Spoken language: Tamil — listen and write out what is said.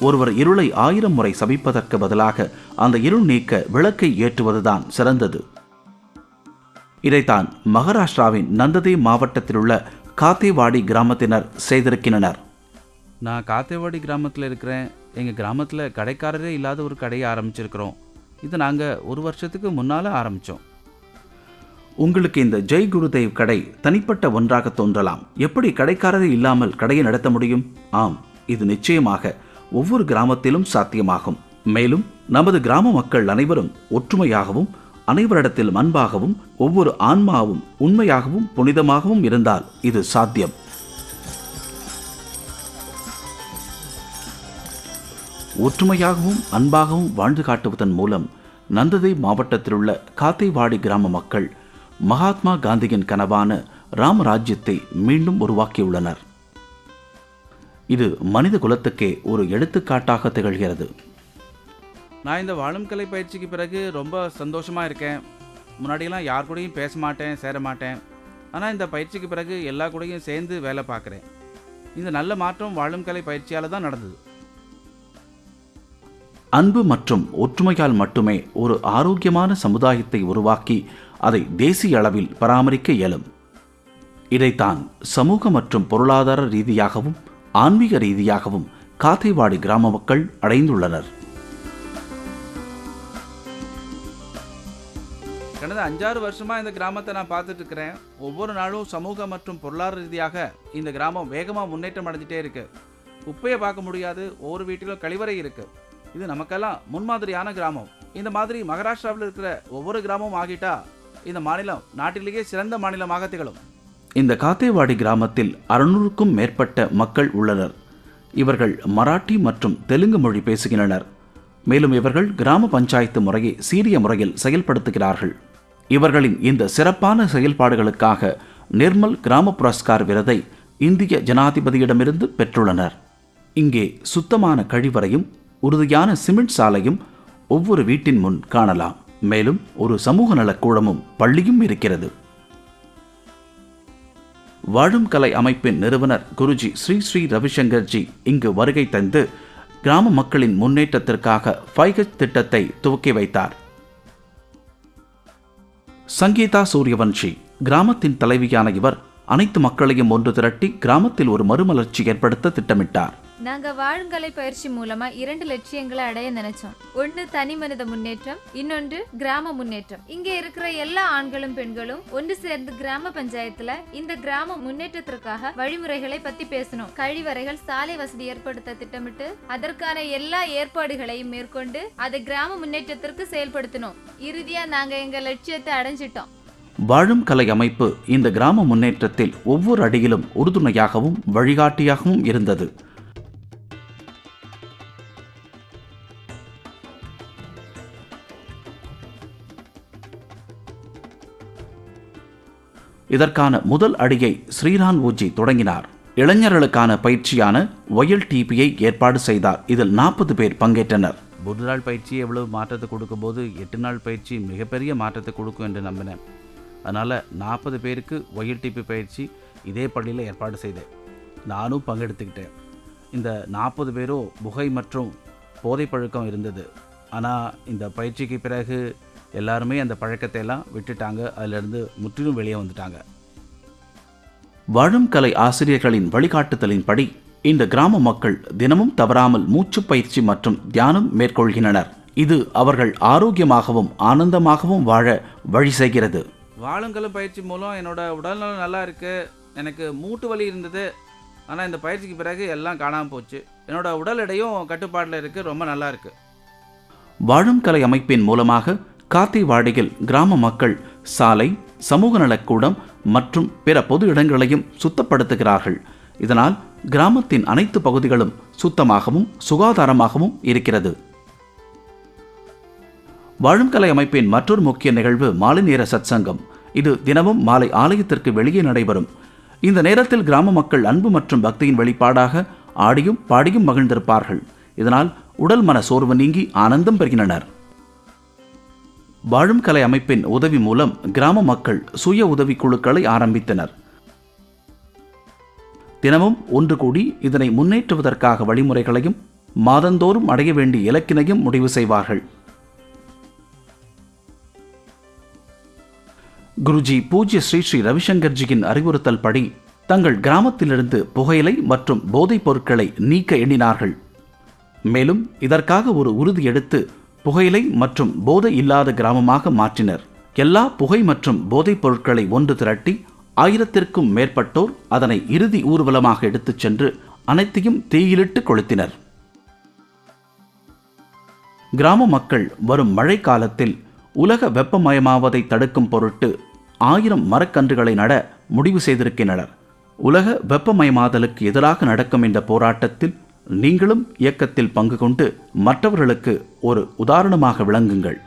ஒருவர் இருளை ஆயிரம் முறை சபிப்பதற்கு பதிலாக அந்த இருள் நீக்க விளக்கை ஏற்றுவதுதான் சிறந்தது. இதைத்தான் மகாராஷ்டிராவின் நந்ததே மாவட்டத்தில் உள்ள காத்தேவாடி கிராமத்தினர் செய்திருக்கின்றனர். நான் காத்தேவாடி கிராமத்தில் இருக்கிறேன். எங்கள் கிராமத்தில் கடைக்காரரே இல்லாத ஒரு கடையை ஆரம்பிச்சிருக்கிறோம். இது நாங்கள் ஒரு வருஷத்துக்கு முன்னால் ஆரம்பித்தோம் உங்களுக்கு இந்த ஜெய் குருதேவ் கடை தனிப்பட்ட ஒன்றாக தோன்றலாம். எப்படி கடைக்காரரே இல்லாமல் கடையை நடத்த முடியும்? ஆம் இது நிச்சயமாக ஒவ்வொரு கிராமத்திலும் சாத்தியமாகும். மேலும் நமது கிராம மக்கள் அனைவரும் ஒற்றுமையாகவும் அனைவரிடத்தில் அன்பாகவும் ஒவ்வொரு ஆன்மாவும் உண்மையாகவும் புனிதமாகவும் இருந்தால் இது சாத்தியம். ஒற்றுமையாகவும் அன்பாகவும் வாழ்ந்து காட்டுவதன் மூலம் நந்ததை மாவட்டத்தில் உள்ள காத்தைவாடி கிராம மக்கள் மகாத்மா காந்தியின் கனவான ராமராஜ்யத்தை மீண்டும் உருவாக்கியுள்ளனர். இது மனித குலத்துக்கே ஒரு எடுத்துக்காட்டாக திகழ்கிறது. நான் இந்த வாழும் கலை பயிற்சிக்கு பிறகு ரொம்ப சந்தோஷமாக இருக்கேன். முன்னாடியெல்லாம் யார் கூடயும் பேச மாட்டேன் சேர மாட்டேன். ஆனால் இந்த பயிற்சிக்கு பிறகு எல்லா கூடயும் சேர்ந்து வேலை பார்க்குறேன். இந்த நல்ல மாற்றம் வாழும் கலை பயிற்சியால் தான் நடந்தது. அன்பு மற்றும் ஒற்றுமையால் மட்டுமே ஒரு ஆரோக்கியமான சமுதாயத்தை உருவாக்கி அதை தேசிய அளவில் பராமரிக்க இயலும். இதைத்தான் சமூக மற்றும் பொருளாதார ரீதியாகவும் ஆன்மீக ரீதியாகவும் காத்தைவாடி கிராம மக்கள் அடைந்துள்ளனர். கடந்த அஞ்சாறு வருஷமாக இந்த கிராமத்தை நான் பார்த்துட்டு இருக்கிறேன் ஒவ்வொரு நாளும் சமூக மற்றும் பொருளாதார ரீதியாக இந்த கிராமம் வேகமாக முன்னேற்றம் அடைஞ்சிட்டே இருக்கு. குப்பையை பார்க்க முடியாது ஒவ்வொரு வீட்டிலும் கழிவறை இருக்கு. இது நமக்கெல்லாம் முன்மாதிரியான கிராமம். இந்த மாதிரி மகாராஷ்டிராவில் இருக்கிற ஒவ்வொரு கிராமமும் ஆகிட்டா இந்த மாநிலம் நாட்டிலேயே சிறந்த மாநிலமாக திகழும். இந்த காத்தேவாடி கிராமத்தில் அறுநூறுக்கும் மேற்பட்ட மக்கள் உள்ளனர். இவர்கள் மராட்டி மற்றும் தெலுங்கு மொழி பேசுகின்றனர். மேலும் இவர்கள் கிராம பஞ்சாயத்து முறையை சீரிய முறையில் செயல்படுத்துகிறார்கள். இவர்களின் இந்த சிறப்பான செயல்பாடுகளுக்காக நிர்மல் கிராம புரஸ்கார் விருதை இந்திய ஜனாதிபதியிடமிருந்து பெற்றுள்ளனர். இங்கே சுத்தமான கழிவறையும் உறுதியான சிமெண்ட் சாலையும் ஒவ்வொரு வீட்டின் முன் காணலாம். மேலும் ஒரு சமூக நலக்கூடமும் பள்ளியும் இருக்கிறது. வாழும் கலை அமைப்பின் நிறுவனர் குருஜி ஸ்ரீ ஸ்ரீ ரவிசங்கர்ஜி இங்கு வருகை தந்து கிராம மக்களின் முன்னேற்றத்திற்காக ஃபைகஜ் திட்டத்தை துவக்கி வைத்தார். சங்கீதா சூரியவன்ஷி கிராமத்தின் தலைவியான இவர் அனைத்து மக்களையும் ஒன்று திரட்டி கிராமத்தில் ஒரு மறுமலர்ச்சி ஏற்படுத்த திட்டமிட்டார். நாங்க வாழுங்கலை பயிற்சி மூலமா இரண்டு லட்சியங்களை அடைய நினைச்சோம். ஒன்று தனி மனித முன்னேற்றம் இன்னொன்று கிராம முன்னேற்றம். இங்க இருக்கிற எல்லா ஆண்களும் பெண்களும் ஒன்று சேர்ந்து கிராம பஞ்சாயத்துல இந்த கிராம முன்னேற்றத்திற்காக வழிமுறைகளை பத்தி பேசணும். கழிவறைகள் சாலை வசதி ஏற்படுத்த திட்டமிட்டு அதற்கான எல்லா ஏற்பாடுகளையும் மேற்கொண்டு அதை கிராம முன்னேற்றத்திற்கு செயல்படுத்தணும். இறுதியா நாங்க எங்க லட்சியத்தை அடைஞ்சிட்டோம். வாழும் கலை அமைப்பு இந்த கிராம முன்னேற்றத்தில் ஒவ்வொரு அடியிலும் உறுதுணையாகவும் வழிகாட்டியாகவும் இருந்தது. இதற்கான முதல் அடியை ஸ்ரீரான் ஊஜி தொடங்கினார். இளைஞர்களுக்கான பயிற்சியான ஒயல் டிபியை ஏற்பாடு செய்தார். இதில் நாற்பது பேர் பங்கேற்றனர். ஒரு நாள் பயிற்சி எவ்வளவு மாற்றத்தை கொடுக்கும்போது எட்டு நாள் பயிற்சி மிகப்பெரிய மாற்றத்தை கொடுக்கும் என்று நம்பினேன். அதனால் நாற்பது பேருக்கு ஒயல்டிபி பயிற்சி இதே பள்ளியில் ஏற்பாடு செய்தேன். நானும் பங்கெடுத்துக்கிட்டேன். இந்த நாற்பது பேரும் புகை மற்றும் போதை பழக்கம் இருந்தது. ஆனால் இந்த பயிற்சிக்கு பிறகு எல்லாருமே அந்த பழக்கத்தை எல்லாம் விட்டுட்டாங்க. அதிலிருந்து முற்றிலும் வெளியே வந்துட்டாங்க. வாழும் கலை ஆசிரியர்களின் வழிகாட்டுதலின்படி இந்த கிராம மக்கள் தினமும் தவறாமல் மூச்சு பயிற்சி மற்றும் தியானம் மேற்கொள்கின்றனர். இது அவர்கள் ஆரோக்கியமாகவும் ஆனந்தமாகவும் வாழ வழி செய்கிறது. வாழுங்கலம் பயிற்சி மூலம் என்னோட உடல்நலம் நல்லா இருக்கு. எனக்கு மூட்டு வலி இருந்தது. ஆனால் இந்த பயிற்சிக்கு பிறகு எல்லாம் காணாமல் போச்சு. என்னோட உடல் எடையும் கட்டுப்பாட்டில் இருக்கு. ரொம்ப நல்லா இருக்கு. வாழும் கலை அமைப்பின் மூலமாக காத்திவாடியில் கிராம மக்கள் சாலை சமூக நலக்கூடம் மற்றும் பிற பொது இடங்களையும் சுத்தப்படுத்துகிறார்கள். இதனால் கிராமத்தின் அனைத்து பகுதிகளும் சுத்தமாகவும் சுகாதாரமாகவும் இருக்கிறது. வாழும் கலை அமைப்பின் மற்றொரு முக்கிய நிகழ்வு மாலை நேர சத்சங்கம். இது தினமும் மாலை ஆலயத்திற்கு வெளியே நடைபெறும். இந்த நேரத்தில் கிராம மக்கள் அன்பு மற்றும் பக்தியின் வெளிப்பாடாக ஆடியும் பாடியும் மகிழ்ந்திருப்பார்கள். இதனால் உடல் மன சோர்வு நீங்கி ஆனந்தம் பெறுகின்றனர். வாழும் கலை அமைப்பின் உதவி மூலம் கிராம மக்கள் சுய உதவி குழுக்களை ஆரம்பித்தனர். தினமும் ஒன்று கூடி இதனை முன்னேற்றுவதற்காக வழிமுறைகளையும் மாதந்தோறும் அடைய வேண்டிய இலக்கினையும் முடிவு செய்வார்கள். குருஜி பூஜ்ய ஸ்ரீ ஸ்ரீ ரவிசங்கர்ஜியின் அறிவுறுத்தல் படி தங்கள் கிராமத்திலிருந்து புகையிலை மற்றும் போதைப் பொருட்களை நீக்க எண்ணினார்கள். மேலும் இதற்காக ஒரு உறுதி எடுத்து புகையிலை மற்றும் போதை இல்லாத கிராமமாக மாற்றினர். எல்லா புகை மற்றும் போதைப் பொருட்களை ஒன்று திரட்டி ஆயிரத்திற்கும் மேற்பட்டோர் அதனை இறுதி ஊர்வலமாக எடுத்துச் சென்று அனைத்தையும் தீயிலிட்டு கொளுத்தினர். கிராம மக்கள் வரும் மழை காலத்தில் உலக வெப்பமயமாவதை தடுக்கும் பொருட்டு ஆயிரம் மரக்கன்றுகளை நட முடிவு செய்திருக்கின்றனர். உலக வெப்பமயமாதலுக்கு எதிராக நடக்கும் இந்த போராட்டத்தில் நீங்களும் இயக்கத்தில் பங்கு கொண்டு மற்றவர்களுக்கு ஒரு உதாரணமாக விளங்குங்கள்.